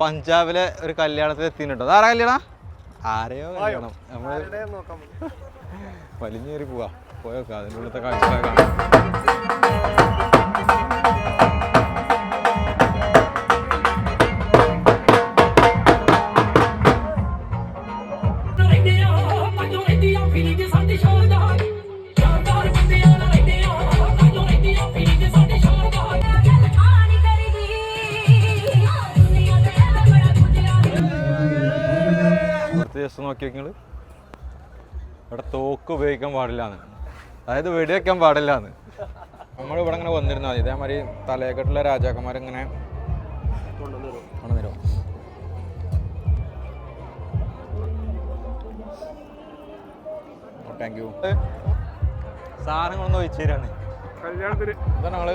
പഞ്ചാബിലെ ഒരു കല്യാണത്തിൽ എത്തിയിട്ടോ അതാരാ കല്യാണം? ആരെയോ കല്യാണം. നമ്മൾ വലിഞ്ഞേറി പോവാ. പോയോക്കാം അതിനുള്ളത്തെ ഉള്ളത്തെ അടുത്ത ദിവസം നോക്കി നിങ്ങൾ ഇവിടെ തോക്ക് ഉപയോഗിക്കാൻ പാടില്ലാന്ന്. അതായത് വെടിവെക്കാൻ പാടില്ലാന്ന്. നമ്മൾ ഇവിടെ ഇങ്ങനെ വന്നിരുന്നാൽ മതി. ഇതേമാതിരി തലയെക്കെട്ടുള്ള രാജാക്കന്മാരിങ്ങനെ കൊണ്ടുവന്നിരും. താങ്ക് യു സാധനങ്ങളൊന്നും ഒഴിച്ചു തരാണ് കല്യാണത്തിന്. ഇതാ ഞങ്ങൾ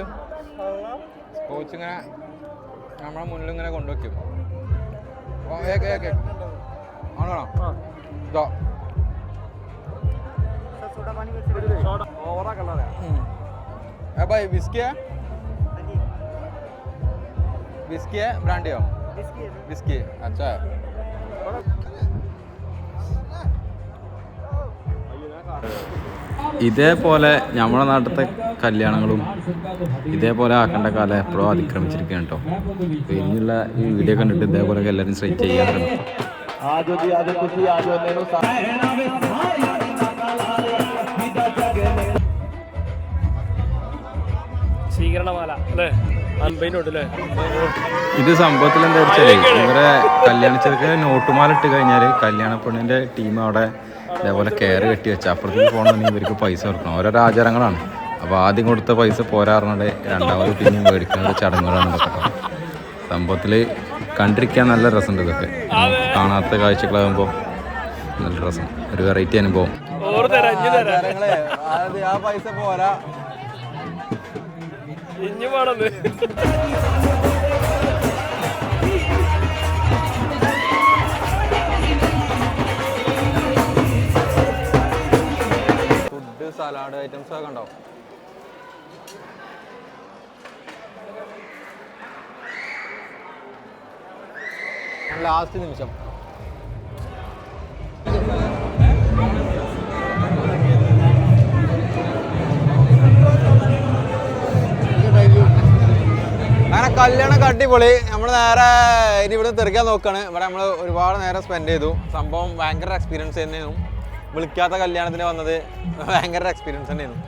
കോച്ചിങ്ങനെ നമ്മളെ മുന്നിൽ ഇങ്ങനെ കൊണ്ടുവയ്ക്കും ഓക്കെ ഏക്ക്. ആണോ ഇതാ ഓവറാ കളറാ ए भाई विस्की है विस्की है ब्रांडी हो विस्की अच्छा है ഇതേപോലെ നമ്മുടെ നാട്ടിലത്തെ കല്യാണങ്ങളും ഇതേപോലെ ആക്കേണ്ട കാലം എപ്പോഴും അതിക്രമിച്ചിരിക്കുകയാണ് കേട്ടോ അപ്പോൾ ഇനിയുള്ള ഈ വീഡിയോ കണ്ടിട്ട് ഇതേപോലെ എല്ലാവരും സ്ട്രൈറ്റ് ചെയ്യാറുണ്ട് സ്വീകരണമാല അല്ലേ? അൻപതിനോട്ട് അല്ലേ ഇത് സംഭവത്തിൽ എന്താ വെച്ചാലേ ഇവരെ കല്യാണിച്ചവർക്ക് നോട്ടുമാല ഇട്ട് കഴിഞ്ഞാൽ കല്യാണ പെണ്ണിന്റെ ടീം അവിടെ ഇതേപോലെ കയറി കെട്ടി വെച്ച അപ്പുറത്തേക്ക് പോകണമെങ്കിൽ ഇവർക്ക് പൈസ കൊടുക്കണം. ഓരോ ആചാരങ്ങളാണ് അപ്പോൾ ആദ്യം കൊടുത്ത പൈസ പോരാറുണ്ട്. രണ്ടാമത് പിന്നെയും മേടിക്കുന്ന ചടങ്ങുകളാണ് ഇതൊക്കെ. കേട്ടോ. സംഭവത്തിൽ കണ്ടിരിക്കാൻ നല്ല രസമുണ്ട് ഇതൊക്കെ. കാണാത്ത കാഴ്ചകളാകുമ്പോൾ നല്ല രസം. ഒരു വെറൈറ്റി അനുഭവം. പൈസ പോരാ. ഇഞ്ഞു വേണമെന്ന് ഫുഡ് സലാഡ് ഐറ്റംസ് ഒക്കെ ഉണ്ടോ ലാസ്റ്റ് നിമിഷം. അങ്ങനെ കല്യാണം അടിപൊളി. നമ്മൾ നേരെ ഇനി ഇവിടെ തെറിക്കാൻ നോക്കാണ്. ഇവിടെ നമ്മൾ ഒരുപാട് നേരം സ്പെൻഡ് ചെയ്തു. സംഭവം ഭയങ്കര എക്സ്പീരിയൻസ് തന്നെയായിരുന്നു. വിളിക്കാത്ത കല്യാണത്തിന് വന്നത് ഭയങ്കര എക്സ്പീരിയൻസ് തന്നെയായിരുന്നു.